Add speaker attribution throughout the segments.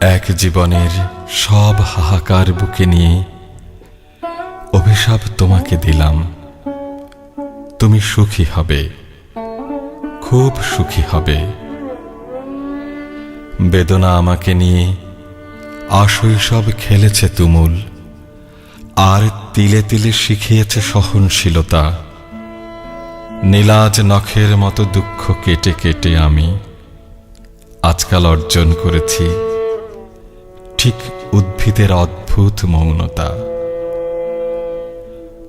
Speaker 1: এক জীবনের সব হাহাকার বুকে নিয়ে অভিশাপ তোমাকে দিলাম। তুমি সুখী হবে, খুব সুখী হবে। বেদনা আমাকে নিয়ে আশৈশব খেলেছে তুমুল, আর তিলে তিলে শিখিয়েছে সহনশীলতা। নীলাজ নখের মতো দুঃখ কেটে কেটে আমি আজকাল অর্জন করেছি ঠিক উদ্ভিদের অদ্ভুত মৌনতা,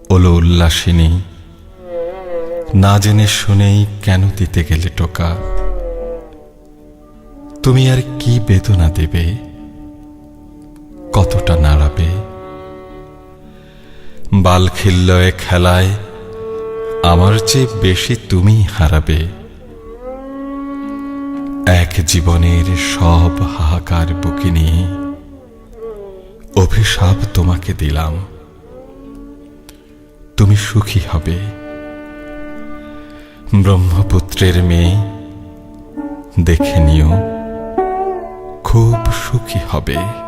Speaker 1: ওলো উল্লাসিনী, না জেনে শুনেই কেন দিতে গেলে টোকা? তুমি আর কি বেদনা দেবে? কতটা নাড়াবে? বালখিল্লয়ে খেলায় আমার চেয়ে বেশি তুমি হারাবে। এক জীবনের সব হাহাকার বুকে নিয়ে অভিশাপ তোমাকে দিলাম। তুমি সুখী হবে। ব্রহ্মপুত্রের মেয়ে, দেখে নিও, খুব সুখী হবে।